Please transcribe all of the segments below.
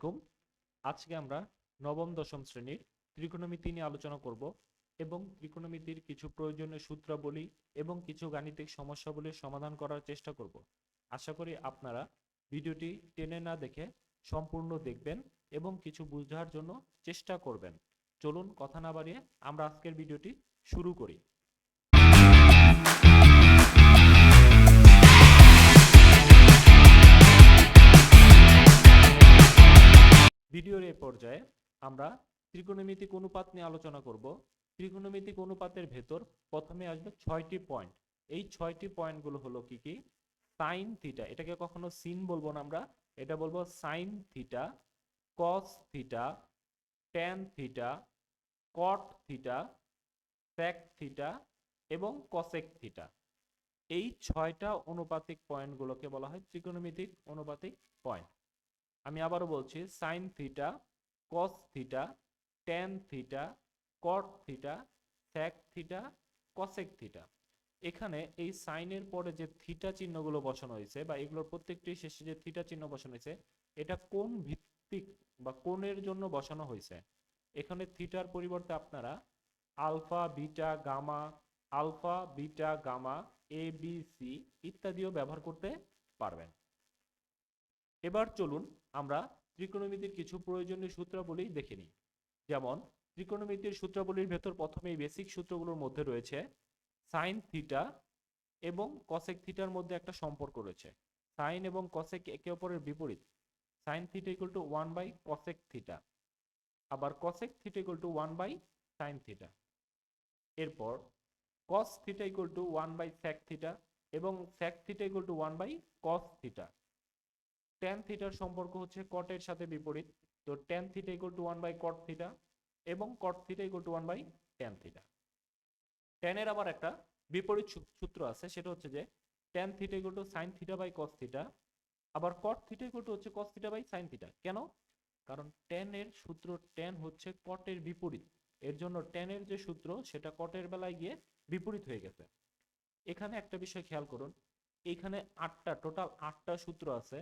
আলাইকুম। আজকে আমরা নবম, দশম শ্রেণির ত্রিকোণমিতি নিয়ে আলোচনা করব এবং ত্রিকোণমিতির কিছু প্রয়োজনীয় সূত্রাবলী এবং কিছু গাণিতিক সমস্যাবলীর সমাধান করার চেষ্টা করব। আশা করি আপনারা ভিডিওটি টেনে না দেখে সম্পূর্ণ দেখবেন এবং কিছু বোঝার জন্য চেষ্টা করবেন। চলুন কথা না বাড়িয়ে আমরা আজকের ভিডিওটি শুরু করি। ভিডিওর এই পর্যায়ে আমরা ত্রিকোণমিতিক অনুপাত নিয়ে আলোচনা করব। ত্রিকোণমিতিক অনুপাতের ভেতর প্রথমে আসবে ছয়টি পয়েন্ট এই ছয়টি পয়েন্টগুলো হলো কি কি? সাইন থিটা এটাকে কখনো সিন বলব না আমরা, এটা বলব sine theta cos theta tan theta cot theta sec theta এবং কসেক থিটা এই ছয়টা অনুপাতিক পয়েন্টগুলোকে বলা হয় ত্রিকোণমিতিক অনুপাতিক পয়েন্ট আমি আবারও বলছি sine theta cos theta tan theta cot theta sec theta cosec theta এখানে এই সাইনের পরে যে থিটা চিহ্নগুলো বসানো হয়েছে বা এগুলোর প্রত্যেকটি শেষে যে থিটা চিহ্ন বসানো হয়েছে, এটা কোন ভিত্তিক বা কোণের জন্য বসানো হয়েছে? এখানে থিটার পরিবর্তে আপনারা alpha beta gamma alpha beta gamma A B C ইত্যাদিও ব্যবহার করতে পারবেন। এবার চলুন আমরা ত্রিকোণমিতির কিছু প্রয়োজনীয় সূত্রাবলী দেখে নিই। যেমন, ত্রিকোণমিতির সূত্রাবলীর ভেতর প্রথমেই বেসিক সূত্রগুলোর মধ্যে রয়েছে সাইন থিটা এবং কসেক থিটার মধ্যে একটা সম্পর্ক রয়েছে। সাইন এবং কসেক একে অপরের বিপরীত। Sine theta equal to one by cosec theta আবার cosec theta equal to one by sine theta এরপর cos theta equal to one by sec theta এবং sec theta equal to one by cos theta tan থিটার সম্পর্ক হচ্ছে কটের সাথে বিপরীত। তো tan theta equal to one by cot theta এবং cot theta equal to one by tan theta ট্যানের আবার একটা বিপরীত সূত্র আছে, সেটা হচ্ছে যে tan theta equal to sine theta by cos theta আবার কট থিটা ইকুয়াল টু হচ্ছে cos theta by sine theta কেন? কারণ ট্যানের সূত্র ট্যান হচ্ছে কটের বিপরীত। এর জন্য ট্যানের যে সূত্র, সেটা কটের বেলায় গিয়ে বিপরীত হয়ে গেছে। এখানে একটা বিষয় খেয়াল করুন, এখানে আটটা টোটাল আটটা সূত্র আছে।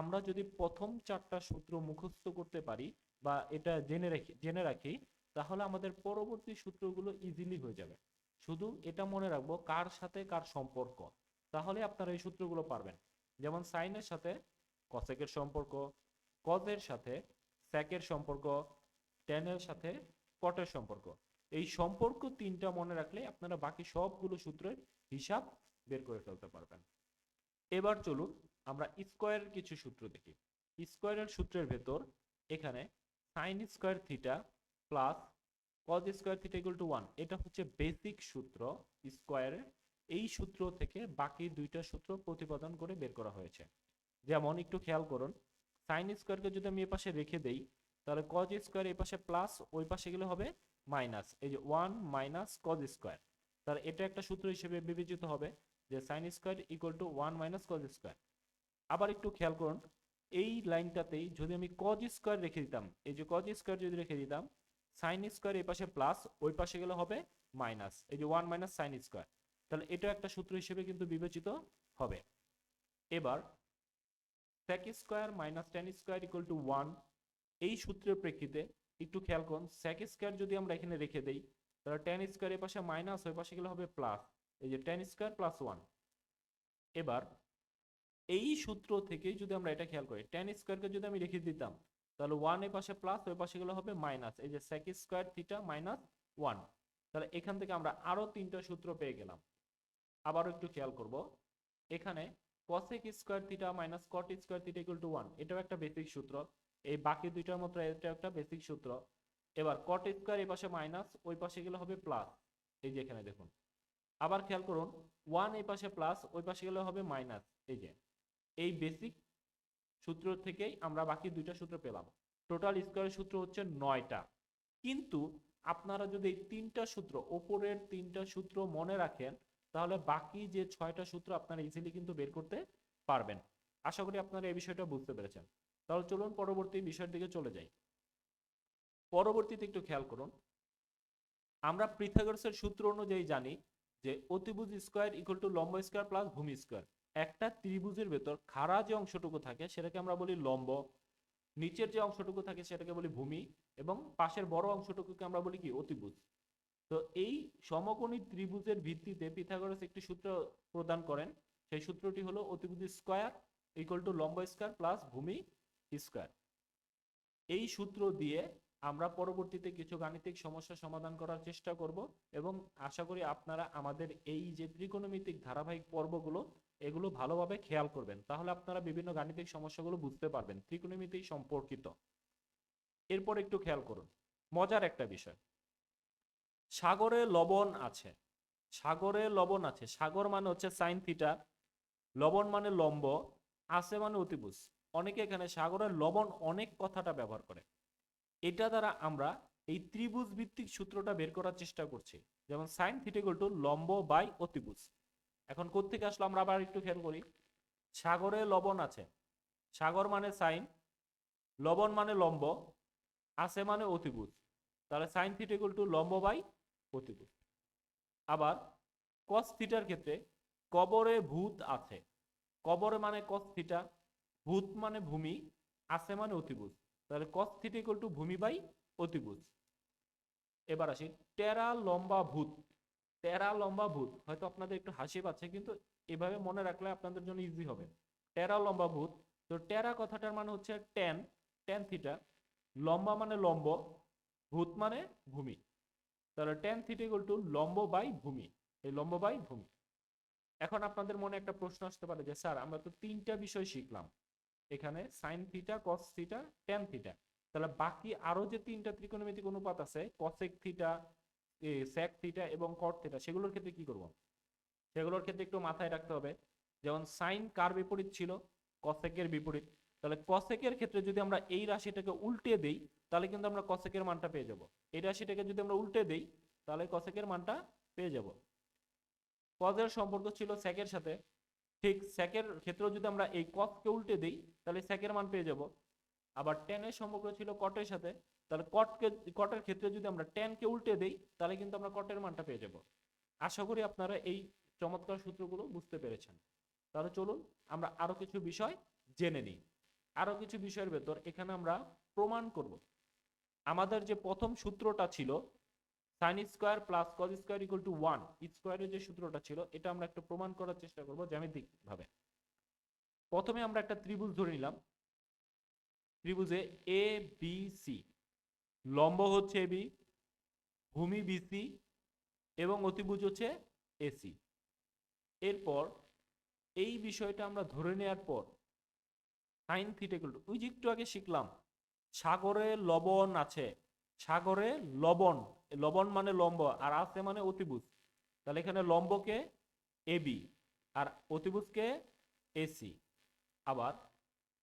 আমরা যদি প্রথম চারটা সূত্র মুখস্থ করতে পারি বা এটা জেনে রাখি জেনে রাখি, তাহলে আমাদের পরবর্তী সূত্রগুলো ইজিলি হয়ে যাবে। শুধু এটা মনে রাখব, কার সাথে কার সম্পর্ক? তাহলে আপনারা এই সূত্রগুলো পারবেন। যেমন সাইনের সাথে কসেকের সম্পর্ক কজের সাথে স্যাকের সম্পর্ক ট্যানের সাথে কটের সম্পর্ক। এই সম্পর্ক তিনটা মনে রাখলে আপনারা বাকি সবগুলো সূত্রের হিসাব বের করে ফেলতে পারবেন। এবার চলুন আমরা স্কোয়ারের কিছু সূত্র দেখি। স্কোয়ারের সূত্রের ভেতর এখানে sine square theta plus cos square theta equal to one এটা হচ্ছে বেসিক সূত্র স্কোয়ারের এই সূত্র থেকে বাকি দুইটা সূত্র প্রতিপাদন করে বের করা হয়েছে। যেমন একটু খেয়াল করুন সাইন স্কোয়ারকে যদি আমি এ পাশে রেখে দেই, তাহলে কজ স্কোয়ার এই পাশে প্লাস ওই পাশে গেলে হবে মাইনাস এই যে ওয়ান মাইনাস কজ স্কোয়ার তাহলে এটা একটা সূত্র হিসেবে বিবেচিত হবে যে sine square equal to one minus cos square আবার একটু খেয়াল করুন, এই লাইনটাতেই যদি আমি কজ স্কোয়ার রেখে দিতাম, এই যে কজ স্কোয়ার যদি রেখে দিতাম সাইন স্কোয়ার এই পাশে প্লাস ওই পাশে গেলে হবে মাইনাস এই যে ওয়ান মাইনাস সাইন স্কোয়ার তাহলে এটা একটা সূত্র হিসেবে কিন্তু বিবেচিত হবে। এবার sec square minus tan square equal to one এই সূত্রের প্রেক্ষিতে একটু খেয়াল করুন, sec স্কোয়ার যদি আমরা এখানে রেখে দেই, তাহলে টেন স্কোয়ার এর পাশে মাইনাস ওই পাশে গেলে হবে প্লাস এই যে টেন স্কোয়ার প্লাস ওয়ান এবার এই সূত্র থেকে যদি আমরা এটা খেয়াল করি টেন স্কোয়ারকে যদি আমি রেখে দিতাম, তাহলে ওয়ানের পাশে প্লাস ওই পাশে গেলে হবে মাইনাস এই যে sec square theta minus one তাহলে এখান থেকে আমরা আরও তিনটা সূত্র পেয়ে গেলাম। আবারও একটু খেয়াল করব। এখানে cosec square theta minus cot square theta equal to one এটাও একটা বেসিক সূত্র। এই বাকি দুইটার মতো এটা একটা বেসিক সূত্র। এবার cot স্কোয়ার এই পাশে মাইনাস ওই পাশে গেলে হবে প্লাস এই যে এখানে দেখুন। আবার খেয়াল করুন ওয়ান এই পাশে প্লাস ওই পাশে গেলে হবে মাইনাস এই যে এই বেসিক সূত্র থেকেই আমরা বাকি দুইটা সূত্র পেলাম। টোটাল স্কোয়ারের সূত্র হচ্ছে নয়টা। কিন্তু আপনারা যদি এই তিনটা সূত্র, ওপরের তিনটা সূত্র মনে রাখেন, তাহলে বাকি যে ছয়টা সূত্র আপনারা ইজিলি কিন্তু বের করতে পারবেন। আশা করি আপনারা এই বিষয়টা বুঝতে পেরেছেন। তাহলে চলুন পরবর্তী বিষয়ের দিকে চলে যাই। পরবর্তীতে একটু খেয়াল করুন। আমরা পৃথাগোরাসের সূত্র অনুযায়ী জানি যে অতিভুজ স্কোয়ার ইকুয়াল টু লম্ব স্কোয়ার প্লাস ভূমি স্কোয়ার একটা ত্রিভুজের ভেতর খাড়া যে অংশটুকু থাকে, সেটাকে আমরা বলি লম্ব, নিচের যে অংশটুকু থাকে সেটাকে বলি ভূমি, এবং পাশের বড় অংশটুকুকে আমরা বলি কি অতিভুজ। তো এই সমকোণী ত্রিভুজের ভিত্তিতে পিথাগোরাস একটি সূত্র প্রদান করেন। সেই সূত্রটি হলো অতিভুজ স্কয়ার ইকুয়াল টু লম্ব স্কয়ার প্লাস ভূমি স্কয়ার। এই সূত্র দিয়ে আমরা পরবর্তীতে কিছু গাণিতিক সমস্যা সমাধান করার চেষ্টা করব, এবং আশা করি আপনারা আমাদের এই যে ত্রিকোণমিতিক ধারাবাহিক পর্বগুলো এগুলো ভালোভাবে খেয়াল করবেন। তাহলে আপনারা বিভিন্ন গাণিতিক সমস্যাগুলো বুঝতে পারবেন ত্রিকোণমিতি সম্পর্কিত। এরপর একটু খেয়াল করুন। মজার একটা বিষয়। সাগরে লবণ আছে। সাগরে লবণ আছে। সাগর মানে হচ্ছে সাইন থিটা। লবণ মানে লম্ব, আছে মানে অতিভুজ। অনেকে এখানে সাগরের লবণ অনেক কথাটা ব্যবহার করে। এটা দ্বারা আমরা এই ত্রিভুজ ভিত্তিক সূত্রটা বের করার চেষ্টা করছি। যেমন সাইন থিটা ইকুয়াল টু লম্ব বাই অতিভুজ। এখন কোত্থেকে আসলো? আমরা আবার একটু খেয়াল করি। সাগরে লবণ আছে। সাগর মানে সাইন, লবণ মানে লম্ব, আছে মানে অতিভুজ। তাহলে সাইন থিটা ইকুয়াল টু লম্ব বাই অতিভুজ। আবার কস থিটার ক্ষেত্রে কবরে ভূত আছে। কবরে মানে কস থিটা, ভূত মানে ভূমি, আছে মানে অতিভুজ। তাহলে কস থিটা ইকুয়াল টু ভূমি বাই অতিভুজ। এবার আসি, টেরা লম্বা ভূত। টেরা লম্বা ভূত। হয়তো আপনাদের একটু হাসি পাচ্ছে, কিন্তু এভাবে মনে রাখলে আপনাদের জন্য ইজি হবে। টেরা লম্বা ভূত। তো টেরা কথাটার মানে হচ্ছে টেন টেন থিটা লম্বা মানে লম্ব, ভূত মানে ভূমি। তাহলে টেন থিটা ইকুয়াল টু লম্ব বাই ভূমি। এই লম্ব বাই ভূমি। এখন আপনাদের মনে একটা প্রশ্ন আসতে পারে যে, স্যার, আমরা তো তিনটা বিষয় শিখলাম। এখানে sine theta cos theta tan theta তাহলে বাকি আরও যে তিনটা ত্রিকোণমিতিক অনুপাত আছে কসেক থিটা সেক থিটা এবং কট থিটা সেগুলোর ক্ষেত্রে কি করব? সেগুলোর ক্ষেত্রে একটু মাথায় রাখতে হবে। যেমন সাইন কার বিপরীত ছিল? কসেকের বিপরীত। তাহলে কসেকের ক্ষেত্রে যদি আমরা এই রাশিটাকে উল্টে দেই, তাহলে কিন্তু আমরা কসেকের মানটা পেয়ে যাব। এই রাশিটাকে যদি আমরা উল্টে দেই, তাহলে কসেকের মানটা পেয়ে যাব। কজের সম্পর্ক ছিল সেকের সাথে। ঠিক সেকের ক্ষেত্রেও যদি আমরা এই কসকে উল্টে দেই, তাহলে সেকের মান পেয়ে যাব। আবার টেনের সম্পর্ক ছিল কটের সাথে। তাহলে কটকে কটের ক্ষেত্রে যদি আমরা টেনকে উল্টে দেই, তাহলে কিন্তু আমরা কটের মানটা পেয়ে যাব। আশা করি আপনারা এই চমৎকার সূত্রগুলো বুঝতে পেরেছেন। তাহলে চলুন আমরা আরও কিছু বিষয় জেনে নিই। আরও কিছু বিষয়ের ভেতর এখানে আমরা প্রমাণ করব। আমাদের যে প্রথম সূত্রটা ছিল sine square plus cos square equal to one স্কোয়ারের যে সূত্রটা ছিল, এটা আমরা একটু প্রমাণ করার চেষ্টা করব জ্যামিতিক ভাবে প্রথমে আমরা একটা ত্রিভুজ ধরে নিলাম। ত্রিভুজে এ বি সি লম্ব হচ্ছে এবি ভূমি বিসি এবং অতিভুজ হচ্ছে এসি এরপর এই বিষয়টা আমরা ধরে নেওয়ার পর সাইন থিটা ইকুয়াল টু ওই যে একটু আগে শিখলাম, সাগরে লবণ আছে, সাগরে লবণ লবণ মানে লম্ব আর আছে মানে অতিভুজ। তাহলে এখানে লম্বকে এবি আর অতিভুজকে এসি আবার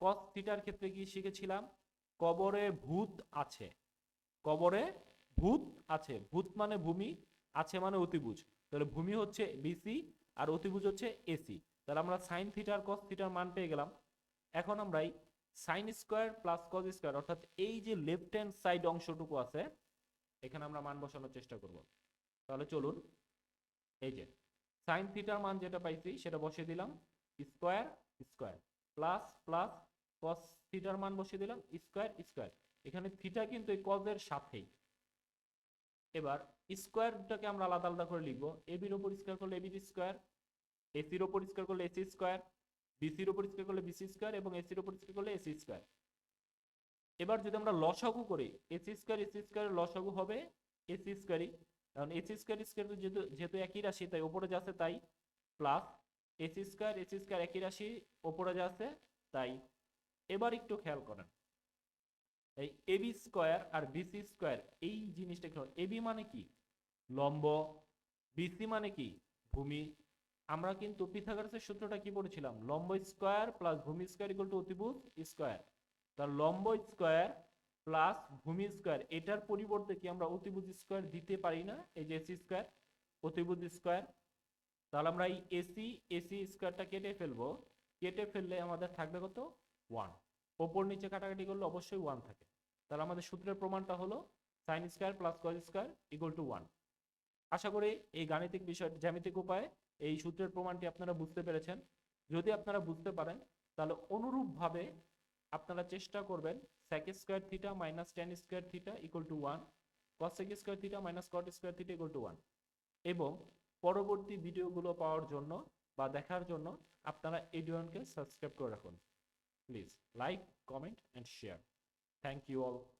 কস থিটার ক্ষেত্রে কি শিখেছিলাম? কবরে ভূত আছে। কবরে ভূত আছে। ভূত মানে ভূমি, আছে মানে অতিভুজ। তাহলে ভূমি হচ্ছে বিসি আর অতিভুজ হচ্ছে এসি। তাহলে আমরা সাইন থিটার, কস থিটার মান পেয়ে গেলাম। এখন আমরা এই sine square plus cos square, অর্থাৎ এই যে লেফট হ্যান্ড সাইড অংশটুকু আছে, এখানে আমরা মান বসানোর চেষ্টা করব। তাহলে চলুন, এই যে সাইন থিটার মান যেটা পাইছি, সেটা বসিয়ে দিলাম। Square square, plus plus, cos থিটার মান বসিয়ে দিলাম। Square square. এখানে থিটা কিন্তু এই কজের সাথেই এবার স্কোয়ারটাকে আমরা আলাদা আলাদা করে লিখব এবির ওপর স্কোয়ার করলে এবির স্কোয়ার এসির ওপর স্কোয়ার করলে এসি স্কোয়ার বিসির উপর স্কোয়ার করলে বিসি স্কোয়ার এবং এসির উপর স্কোয়ার করলে এসি স্কোয়ার এবার যদি আমরা লসাগু করি এসি স্কোয়ার এসি স্কোয়ার লসাগু হবে এসি স্কোয়ারই কারণ এসি স্কোয়ার স্কোয়ার যেহেতু যেহেতু একই রাশি তাই উপরে যা আছে তাই plus AC square AC square একই রাশি উপরে যা আছে তাই এবার একটু খেয়াল করেন এই এবি স্কোয়ার আর বিসি স্কোয়ার, এই জিনিসটা কি এবি মানে কি? লম্ব বিসি মানে কি? ভূমি। আমরা কিন্তু পিথাগোরাসের সূত্রটা কি পড়েছিলাম? লম্ব স্কোয়ার প্লাস ভূমি স্কোয়ার ইকুয়াল টু অতিভুজ স্কয়ার। তার লম্ব স্কয়ার প্লাস ভূমি স্কোয়ার, এটার পরিবর্তে কি আমরা অতিভুজ স্কোয়ার দিতে পারি না? এই যে এসি স্কোয়ার, অতিভুজ স্কোয়ার। তাহলে আমরা এই এসি এসি স্কোয়ারটা কেটে ফেলব। কেটে ফেললে আমাদের থাকবে কত? ওয়ান। ওপর নিচে কাটাকাটি করলে অবশ্যই ওয়ান থাকে। তাহলে আমাদের সূত্রের প্রমাণটা হলো sine square plus cos square equal to one আশা করি এই গাণিতিক বিষয়, জ্যামিতিক উপায়ে এই সূত্রের প্রমাণটি আপনারা বুঝতে পেরেছেন। যদি আপনারা বুঝতে পারেন, তাহলে অনুরূপভাবে আপনারা চেষ্টা করবেন sec square theta minus tan square theta equal to one cosec square theta minus cot square theta equal to one এবং পরবর্তী ভিডিওগুলো পাওয়ার জন্য বা দেখার জন্য আপনারা এডিওনকে সাবস্ক্রাইব করে রাখুন। please like comment and share. Thank you all.